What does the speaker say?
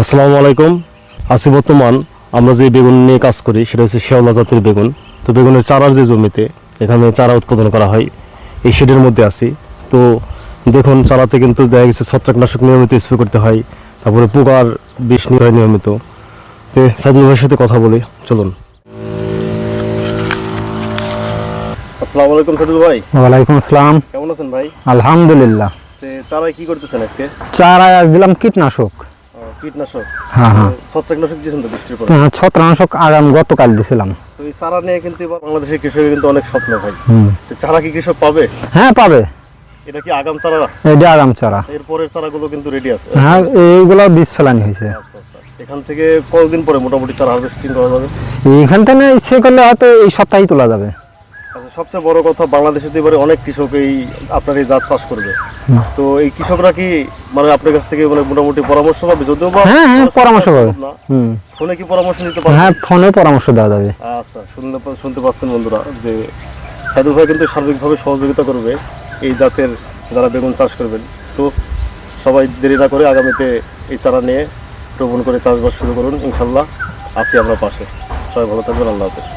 আসসালামু আলাইকুম। আছি বর্তমান আমরা যে বেগুন নিয়ে কাজ করি সেটা হচ্ছে শেওলা জাতের বেগুন। তো বেগুনের চারার যে জমিতে এখানে চারা উৎপাদন করা হয় এই শেডের মধ্যে আছি। তো দেখুন চারাতে কিন্তু দেখা গেছে ছত্রাকনাশক নিয়মিত স্প্রে করতে হয় তারপরে পোকার বিষ নিতে হয় নিয়মিত। তো সাইদুল ভাইয়ের সাথে কথা বলি চলুন। আসসালামু আলাইকুম সাইদুল ভাই। ওয়ালাইকুম আসসালাম। কেমন আছেন ভাই? আলহামদুলিল্লাহ। চারায় কি করতেছেন আজকে? চারা দিলাম কীটনাশক। কীটনাশক। হ্যাঁ হ্যাঁ। ছত্রাকনাশক দিয়েছেন তো বৃষ্টির পরে? ছত্রাকনাশক আগাম গতকাল দিছিলাম। তো এই চারা নিয়ে কিন্তু বাংলাদেশের কৃষকের কিন্তু অনেক স্বপ্ন ভাই। তো চারা কি কৃষক পাবে? হ্যাঁ পাবে। এটা কি আগাম চারা? এটা আগাম চারা। এর পরের চারাগুলো কিন্তু রেডি আছে। হ্যাঁ এইগুলো বীজ ফেলানি হয়েছে। আচ্ছা আচ্ছা। এখান থেকে কতদিন পরে মোটামুটি চারা হারভেস্টিং করা যাবে? এইখান থেকে ইচ্ছে করলে হয়তো এই সপ্তাহেই তোলা যাবে। আচ্ছা সবচেয়ে বড় কথা বাংলাদেশে তো এবারে অনেক কৃষক এই আপনার এই জাত চাষ করবে। তো এই কৃষকরা কি মানে আপনার কাছ থেকে মানে মোটামুটি পরামর্শ পাবে? যদিও বা হ্যাঁ, হ্যাঁ, পরামর্শ পাবে। হুম। ফোনে কি পরামর্শ দিতে পারবে হ্যাঁ ফোনে পরামর্শ দেওয়া যাবে। আচ্ছা শুনতে শুনতে পাচ্ছেন বন্ধুরা যে সাইদুল ভাই কিন্তু সার্বিকভাবে সহযোগিতা করবে এই জাতের যারা বেগুন চাষ করবেন। তো সবাই দেরি না করে আগামীতে এই চারা নিয়ে রোপণ করে চাষবাস শুরু করুন ইনশাল্লাহ। আছি আমরা পাশে। সবাই ভালো থাকবেন আল্লাহ হাফেজ।